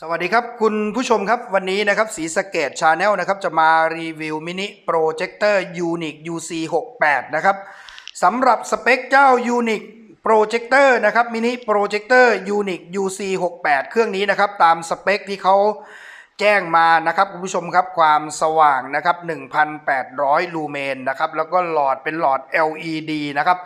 สวัสดีครับ คุณผู้ชมครับวันนี้นะครับสีสเกตชาแนลนะครับจะมารีวิวมินิโปรเจคเตอร์ Unique UC 68 นะครับสำหรับสเปคเจ้า Unique โปรเจคเตอร์นะครับมินิโปรเจคเตอร์ Unique UC 68 เครื่องนี้นะครับตามสเปคที่เขาแจ้งมานะครับคุณผู้ชมครับความสว่างนะครับ 1,800 ลูเมนนะครับแล้วก็หลอดเป็นหลอด LED นะครับ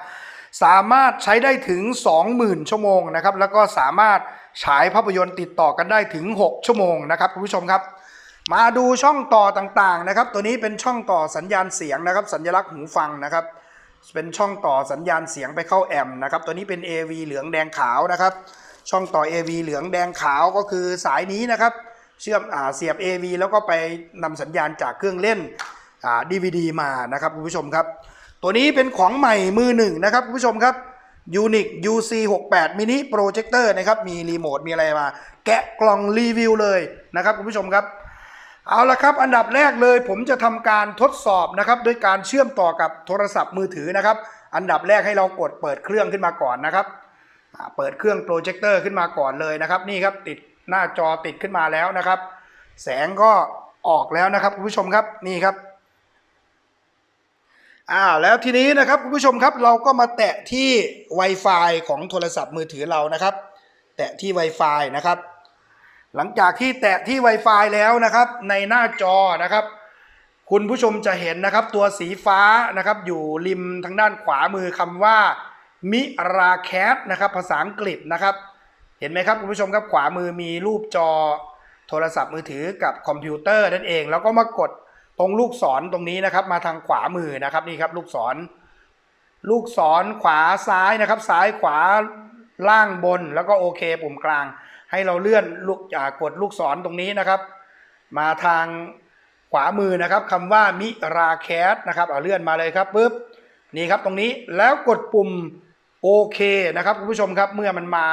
สามารถใช้ได้ถึง 20,000 ชั่วโมงนะครับแล้วก็สามารถ ฉายภาพยนตร์ติดต่อกันได้ถึง 6 ชั่วโมงนะครับคุณผู้ชมครับ มาดูช่องต่อต่างๆนะครับ ตัวนี้เป็นช่องต่อสัญญาณเสียงนะครับ สัญลักษณ์หูฟังนะครับ เป็นช่องต่อสัญญาณเสียงไปเข้าแอมป์นะครับ ตัวนี้เป็น AV เหลืองแดงขาวนะครับ ช่องต่อ AV เหลืองแดงขาวก็คือสายนี้นะครับ เชื่อมอ่าเสียบ AV แล้วก็ไปนำสัญญาณจากเครื่องเล่นอ่า DVD มานะครับคุณผู้ชมครับ ตัวนี้เป็นของใหม่มือหนึ่งนะครับคุณผู้ชมครับ Unique UC 68 Mini Projector นะครับ มีรีโมท มีอะไรมา แกะกล่องรีวิวเลยนะครับคุณผู้ชมครับ เอาละครับ อันดับแรกเลย ผมจะทำการทดสอบนะครับด้วยการเชื่อมต่อกับโทรศัพท์มือถือนะครับ อันดับแรกให้เรากดเปิดเครื่องขึ้นมาก่อนนะครับเปิดเครื่องโปรเจคเตอร์ขึ้นมาก่อนเลยนะครับ นี่ครับติดหน้าจอติดขึ้นมาแล้วนะครับ แสงก็ออกแล้วนะครับคุณผู้ชมครับนี่ครับ อ่าแล้วทีนี้นะครับคุณผู้ชมครับเราก็มาแตะที่ Wi-Fi ของโทรศัพท์มือถือเรานะครับ แตะที่ Wi-Fi นะครับ หลังจากที่แตะที่ Wi-Fi แล้วนะครับ ในหน้าจอนะครับ คุณผู้ชมจะเห็นนะครับ ตัวสีฟ้านะครับอยู่ริมทางด้านขวามือคำว่ามิราแคสนะครับภาษาอังกฤษนะครับ เห็นไหมครับคุณผู้ชมครับขวามือมีรูปจอโทรศัพท์มือถือกับคอมพิวเตอร์นั่นเอง แล้วก็มากด ตรงลูกศรตรงนี้นะครับ มาทางขวามือนะครับนี่ครับ ลูกศร ลูกศรขวาซ้ายนะครับ ซ้ายขวาล่างบนแล้วก็โอเคปุ่มกลาง ให้เราเลื่อนลูกกดลูกศรตรงนี้นะครับ มาทางขวามือนะครับคำว่ามิราแคสนะครับเอาเลื่อนมาเลยครับปุ๊บนี่ครับตรงนี้แล้วกดปุ่มโอเคนะครับคุณผู้ชมครับเมื่อมันมา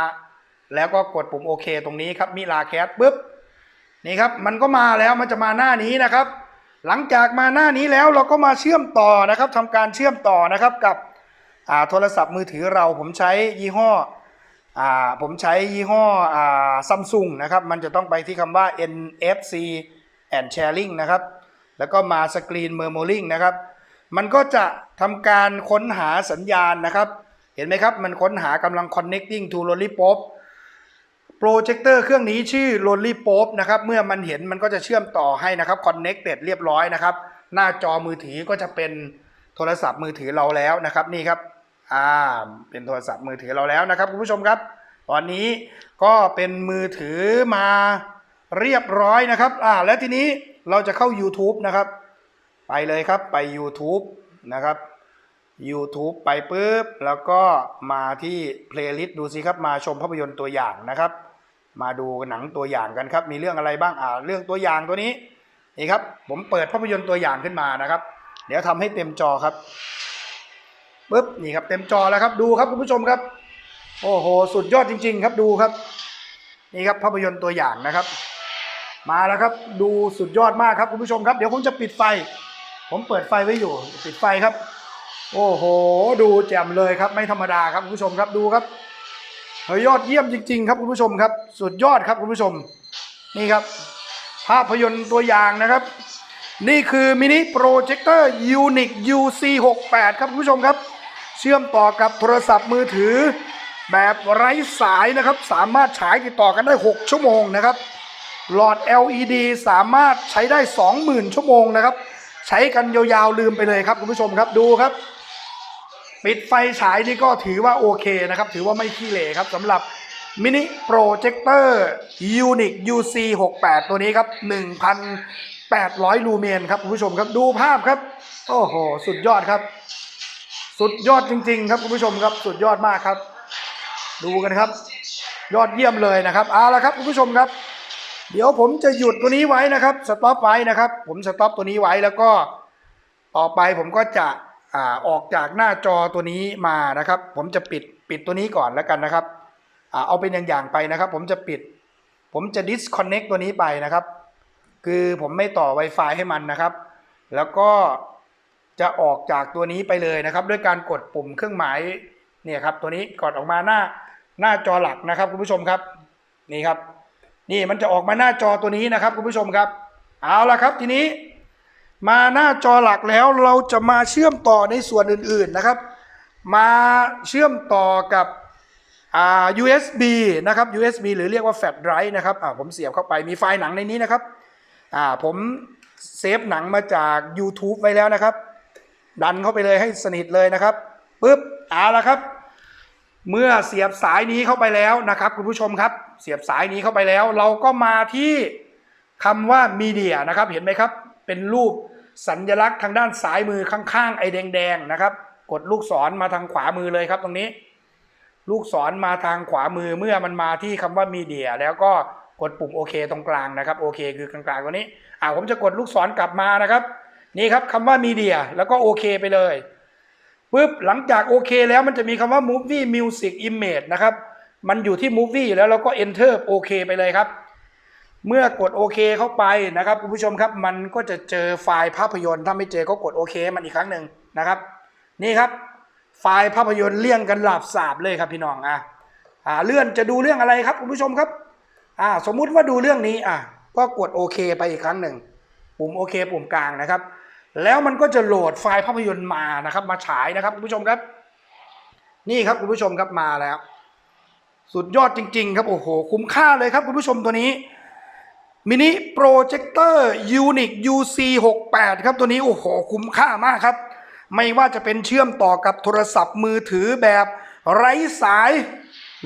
แล้วก็กดปุ่มโอเคตรงนี้ครับมิราแคสปุ๊บนี่ครับมันก็มาแล้วมันจะมาหน้านี้นะครับ หลังจากมาหน้านี้แล้วเราก็มาเชื่อมต่อนะครับทำการเชื่อมต่อนะครับกับโทรศัพท์มือถือเราผมใช้ยี่ห้ออผมใช้ยี่ห้อซัมซุงนะครับมันจะต้องไปที่คำว่า NFC and sharing นะครับแล้วก็มาสกรีนเมอร์โมลิงนะครับมันก็จะทำการค้นหาสัญญาณนะครับ เห็นไหมครับ มันค้นหากำลัง connecting to lollipop โปรเจคเตอร์เครื่องนี้ชื่อ lollipop นะครับ เมื่อมันเห็นมันก็จะเชื่อมต่อให้นะครับ connected เรียบร้อยนะครับ หน้าจอมือถือก็จะเป็นโทรศัพท์มือถือเราแล้วนะครับนี่ครับอ่าเป็นโทรศัพท์มือถือเราแล้วนะครับคุณผู้ชมครับ ตอนนี้ก็เป็นมือถือมาเรียบร้อยนะครับอ่าแล้วทีนี้เราจะเข้า YouTube นะครับ ไปเลยครับไป YouTube นะครับ YouTube ไปปุ๊บ แล้วก็มาที่ playlist ดูสิครับ มาชมภาพยนตร์ตัวอย่างนะครับ มาดูหนังตัวอย่างกันครับ มีเรื่องอะไรบ้างอ่าเรื่องตัวอย่างตัวนี้นี่ครับ ผมเปิดภาพยนตร์ตัวอย่างขึ้นมานะครับ เดี๋ยวทำให้เต็มจอครับปุ๊บนี่ครับเต็มจอแล้วครับดูครับคุณผู้ชมครับ โอ้โหสุดยอดจริง ๆ ครับดูครับ นี่ครับภาพยนตร์ตัวอย่างนะครับ มาแล้วครับดูสุดยอดมากครับคุณผู้ชมครับเดี๋ยวผมจะปิดไฟ ผมเปิดไฟไว้อยู่ ปิดไฟครับ โอ้โห ดูแจ่มเลยครับ ไม่ธรรมดาครับคุณผู้ชมครับดูครับ เฮ้ยยอดเยี่ยมจริง ๆ ครับคุณผู้ชมครับ สุดยอดครับคุณผู้ชม นี่ครับ ภาพยนตร์ตัวอย่างนะครับ นี่คือมินิโปรเจคเตอร์ Unique UC68 ครับคุณผู้ชมครับ เชื่อมต่อกับโทรศัพท์มือถือ แบบไร้สายนะครับ สามารถฉายติดต่อกันได้ 6 ชั่วโมงนะครับ หลอด LED สามารถใช้ได้ 20,000 ชั่วโมงนะครับ ใช้กันยาวๆลืมไปเลยครับคุณผู้ชมครับดูครับ ปิดไฟฉายนี่ก็ถือว่าโอเคนะครับ ถือว่าไม่ขี้เหร่ครับสำหรับมินิโปรเจคเตอร์ Unique UC 68ตัวนี้ครับ 1,800 ลูเมนครับคุณผู้ชมครับดูภาพครับ โอ้โห สุดยอดครับ สุดยอดจริง ๆ ครับคุณผู้ชมครับสุดยอดมากครับ ดูกันครับ ยอดเยี่ยมเลยนะครับเอาละครับคุณผู้ชมครับ เดี๋ยวผมจะหยุดตัวนี้ไว้นะครับสต็อปไว้นะครับ ผมสต็อปตัวนี้ไว้แล้วก็ต่อไปผมก็จะ อ่าออกจากหน้าจอตัวนี้มานะครับ ผมจะปิดปิดตัวนี้ก่อนแล้วกันนะครับอ่าเอาเป็นอย่างๆไปนะครับ ผมจะปิด ผมจะ disconnect ตัวนี้ไปนะครับ คือผมไม่ต่อ Wi-Fi ให้มันนะครับ แล้วก็จะออกจากตัวนี้ไปเลยนะครับ ด้วยการกดปุ่มเครื่องหมายเนี่ยครับตัวนี้กดออกมาหน้าหน้าจอหลักนะครับคุณผู้ชมครับนี่ครับ นี่มันจะออกมาหน้าจอตัวนี้นะครับคุณผู้ชมครับ เอาละครับทีนี้ มาหน้าจอหลักแล้วเราจะมาเชื่อมต่อในส่วนอื่นๆนะครับ มาเชื่อมต่อกับอ่า USB นะครับ USB หรือเรียกว่าแฟลชไดรฟ์นะครับอ่าผมเสียบเข้าไปมีไฟล์หนังในนี้นะครับอ่าผมเซฟหนังมาจาก YouTube ไว้แล้วนะครับ ดันเข้าไปเลยให้สนิทเลยนะครับปุ๊บเอาละครับ เมื่อเสียบสายนี้เข้าไปแล้วนะครับ คุณผู้ชมครับ เสียบสายนี้เข้าไปแล้ว เราก็มาที่คำว่ามีเดียนะครับ เห็นไหมครับ เป็นรูป สัญลักษณ์ทางด้านซ้ายมือข้างๆไอ้แดงๆนะครับ กดลูกศรมาทางขวามือเลยครับตรงนี้ ลูกศรมาทางขวามือเมื่อมันมาที่คำว่ามีเดีย แล้วก็กดปุ่มโอเคตรงกลางนะครับโอเคคือกลางๆตัวนี้อ่าผมจะกดลูกศรกลับมานะครับ นี่ครับคำว่ามีเดียแล้วก็โอเคไปเลยปุ๊บหลังจากโอเคแล้วมันจะมีคำว่า movie music image นะครับ มันอยู่ที่ movie แล้วเราก็ enter โอเคไปเลยครับ เมื่อกดโอเคเข้าไปนะครับคุณผู้ชมครับมันก็จะเจอไฟล์ภาพยนตร์ถ้าไม่เจอก็กดโอเคมันอีกครั้งหนึ่งนะครับ นี่ครับ ไฟล์ภาพยนตร์เลี่ยงกันหลับสาบเลยครับพี่น้องอะอ่าเลื่อนจะดูเรื่องอะไรครับคุณผู้ชมครับอ่าสมมุติว่าดูเรื่องนี้อะก็กดโอเคไปอีกครั้งหนึ่งปุ่มโอเคปุ่มกลางนะครับ แล้วมันก็จะโหลดไฟล์ภาพยนตร์มานะครับมาฉายนะครับคุณผู้ชมครับ นี่ครับคุณผู้ชมครับมาแล้ว สุดยอดจริง ๆ ครับโอ้โหคุ้มค่าเลยครับคุณผู้ชมตัวนี้ มินิโปรเจคเตอร์ยูนิค UC 6 8ครับตัวนี้ โอ้โห คุ้มค่ามากครับ ไม่ว่าจะเป็นเชื่อมต่อกับโทรศัพท์มือถือแบบไร้สาย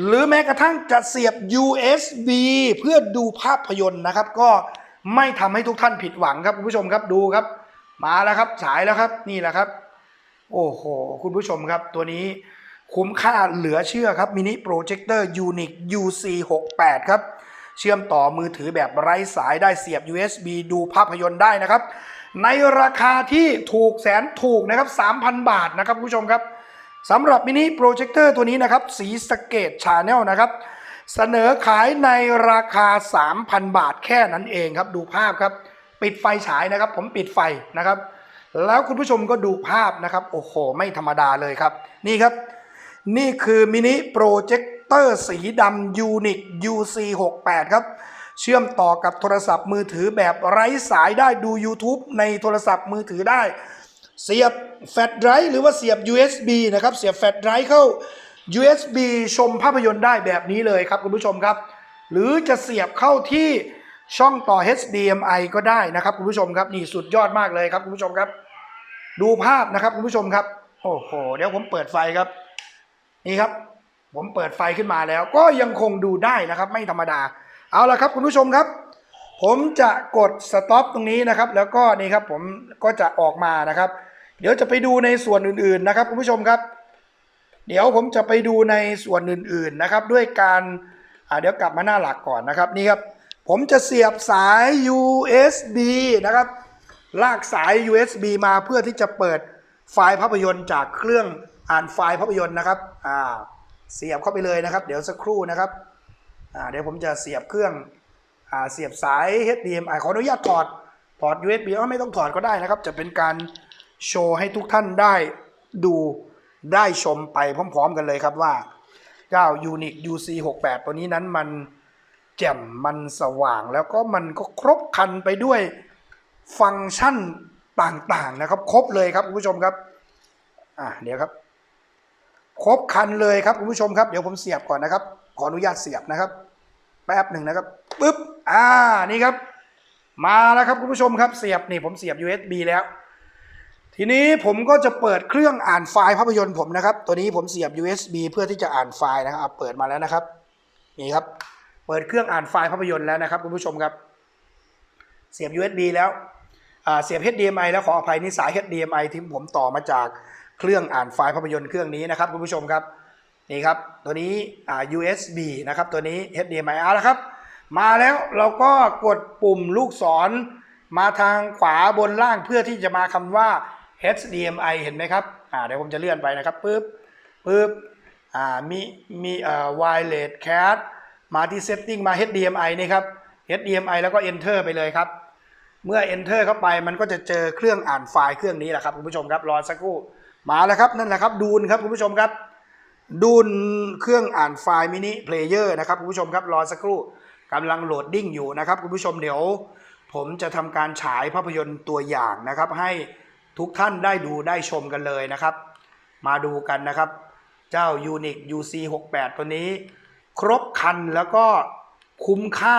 หรือแม้กระทั่งจะเสียบ USB เพื่อดูภาพยนตร์นะครับ ก็ไม่ทำให้ทุกท่านผิดหวังครับคุณผู้ชมครับดูครับ มาแล้วครับฉายแล้วครับนี่แหละครับ โอ้โห คุณผู้ชมครับตัวนี้คุ้มค่าเหลือเชื่อครับมินิโปรเจคเตอร์ยูนิค UC 6 8ครับ เชื่อมต่อมือถือแบบไร้สายได้เสียบ USB ดูภาพยนตร์ได้นะครับ ในราคาที่ถูกแสนถูกนะครับ 3,000 บาทนะครับคุณผู้ชมครับสำหรับมินิโปรเจคเตอร์ตัวนี้นะครับ สีสเกตชาแนลนะครับ เสนอขายในราคา 3,000 บาทแค่นั้นเองครับดูภาพครับ ปิดไฟฉายนะครับ ผมปิดไฟนะครับ แล้วคุณผู้ชมก็ดูภาพนะครับ โอ้โห ไม่ธรรมดาเลยครับ นี่ครับ นี่คือมินิโปรเจค เตอร์สีดำยูนิค UC 6 8 ครับ เชื่อมต่อกับโทรศัพท์มือถือแบบไร้สายได้ดู YouTube ในโทรศัพท์มือถือได้ เสียบแฟลชไดรฟ์หรือว่าเสียบ USB นะครับ เสียบแฟลชไดรฟ์เข้า USB ชมภาพยนตร์ได้แบบนี้เลยครับคุณผู้ชมครับ หรือจะเสียบเข้าที่ช่องต่อ HDMI ก็ได้นะครับคุณผู้ชมครับนี่สุดยอดมากเลยครับคุณผู้ชมครับ ดูภาพนะครับคุณผู้ชมครับ โอ้โห เดี๋ยวผมเปิดไฟครับ นี่ครับ ผมเปิดไฟขึ้นมาแล้ว ก็ยังคงดูได้นะครับ ไม่ธรรมดา เอาละครับคุณผู้ชมครับ ผมจะกดสต็อปตรงนี้นะครับ แล้วก็นี่ครับผมก็จะออกมานะครับ เดี๋ยวจะไปดูในส่วนอื่นๆนะครับ คุณผู้ชมครับ เดี๋ยวผมจะไปดูในส่วนอื่นๆนะครับ ด้วยการเดี๋ยวกลับมาหน้าหลักก่อนนะครับนี่ครับผมจะเสียบสาย USB นะครับ ลากสาย USB มาเพื่อที่จะเปิดไฟล์ภาพยนตร์จากเครื่องอ่านไฟล์ภาพยนตร์นะครับ อ่า เสียบเข้าไปเลยนะครับ เดี๋ยวสักครู่นะครับเดี๋ยวผมจะเสียบเครื่องอเสียบสาย HDMI ขออนุญาตถอดถอด USB ไม่ต้องถอดก็ได้นะครับ จะเป็นการโชว์ให้ทุกท่านได้ดูได้ชมไปพร้อม ๆ กันเลยครับว่าเจ้า Uniq UC 6 8 ตัวนี้นั้นมันแจ่มมันสว่างแล้วก็มันก็ครบครันไปด้วยฟังก์ชันต่างๆนะครับ ครบเลยครับคุณผู้ชมครับ อ่าเดี๋ยวครับ ครบคันเลยครับคุณผู้ชมครับเดี๋ยวผมเสียบก่อนนะครับ ขออนุญาตเสียบนะครับ แป๊บหนึ่งนะครับปึ๊บอ่านี่ครับ มาแล้วครับคุณผู้ชมครับเสียบนี่ผมเสียบ USB แล้ว ทีนี้ผมก็จะเปิดเครื่องอ่านไฟล์ภาพยนตร์ผมนะครับ ตัวนี้ผมเสียบ USB เพื่อที่จะอ่านไฟล์นะครับเปิดมาแล้วนะครับนี่ครับ เปิดเครื่องอ่านไฟล์ภาพยนตร์แล้วนะครับคุณผู้ชมครับ เสียบ USB แล้วเสียบ HDMI แล้วขออภัยนี่สาย HDMI ที่ผมต่อมาจาก เครื่องอ่านไฟล์ภาพยนตร์เครื่องนี้นะครับคุณผู้ชมครับนี่ครับตัวนี้อ่า USB นะครับตัวนี้ HDMI เอาละครับ มาแล้วเราก็กดปุ่มลูกศร มาทางขวาบนล่างเพื่อที่จะมาคำว่า HDMI เห็นไหมครับอ่าเดี๋ยวผมจะเลื่อนไปนะครับปึ๊บปึ๊บอ่ามีมีเอ่อ wireless cat มาที่ setting มา HDMI นี่ครับ HDMI แล้วก็ enter ไปเลยครับเมื่อ enter เข้าไปมันก็จะเจอเครื่องอ่านไฟล์เครื่องนี้แหละครับคุณผู้ชมครับรอสักครู่ มาแล้วครับนั่นแหละครับดูนครับคุณผู้ชมครับ ดูนเครื่องอ่านไฟล์มินิเพลเยอร์นะครับคุณผู้ชมครับรอสักครู่กำลังโหลดดิ้งอยู่นะครับคุณผู้ชมเดี๋ยว ผมจะทำการฉายภาพยนตร์ตัวอย่างนะครับ ให้ทุกท่านได้ดูได้ชมกันเลยนะครับ มาดูกันนะครับ เจ้า Unique UC 68 ตัวนี้ ครบคันแล้วก็คุ้มค่า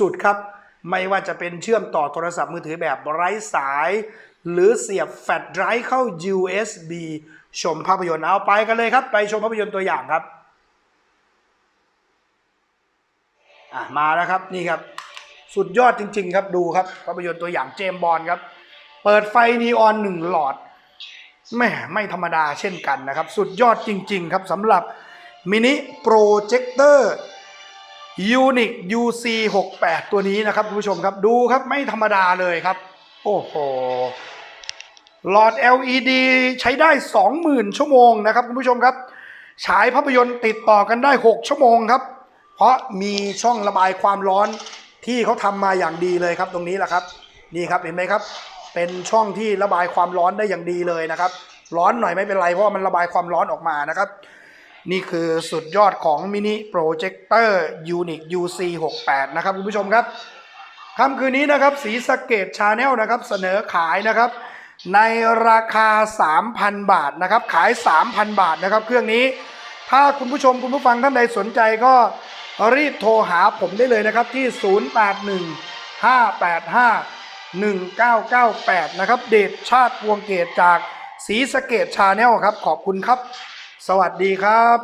สุดๆครับ ไม่ว่าจะเป็นเชื่อมต่อโทรศัพท์มือถือแบบไร้สาย หรือเสียบแฟลชไดรฟ์เข้า USB ชมภาพยนตร์เอาไปกันเลยครับ ไปชมภาพยนตร์ตัวอย่างครับอะมาแล้วครับนี่ครับ สุดยอดจริง ๆ ครับดูครับภาพยนตร์ตัวอย่างเจมบอลครับ เปิดไฟนีออนหนึ่งหลอดแม่ไม่ธรรมดาเช่นกันนะครับ สุดยอดจริง ๆ ครับสำหรับมินิโปรเจคเตอร์ Unic UC 68 ตัวนี้นะครับคุณผู้ชมครับดูครับไม่ธรรมดาเลยครับ โอ้โห หลอด LED ใช้ได้ 20,000 ชั่วโมงนะครับคุณผู้ชมครับ ฉายภาพยนตร์ติดต่อกันได้ 6 ชั่วโมงครับ เพราะมีช่องระบายความร้อนที่เขาทำมาอย่างดีเลยครับตรงนี้แหละครับ นี่ครับเห็นไหมครับ เป็นช่องที่ระบายความร้อนได้อย่างดีเลยนะครับ ร้อนหน่อยไม่เป็นไรเพราะว่ามันระบายความร้อนออกมานะครับ นี่คือสุดยอดของมินิโปรเจคเตอร์ Unic UC 68 นะครับคุณผู้ชมครับค่ำคืนนี้นะครับสีสเกตชาแนลนะครับเสนอขายนะครับ ในราคา 3,000 บาทนะครับขาย 3,000 บาทนะครับเครื่องนี้ ถ้าคุณผู้ชมคุณผู้ฟังท่านใดสนใจก็รีบโทรหาผมได้เลยนะครับที่ 0815851998 นะครับเดชชาติพวงเกตจากสีสเกตชาแนลครับ ขอบคุณครับ สวัสดีครับ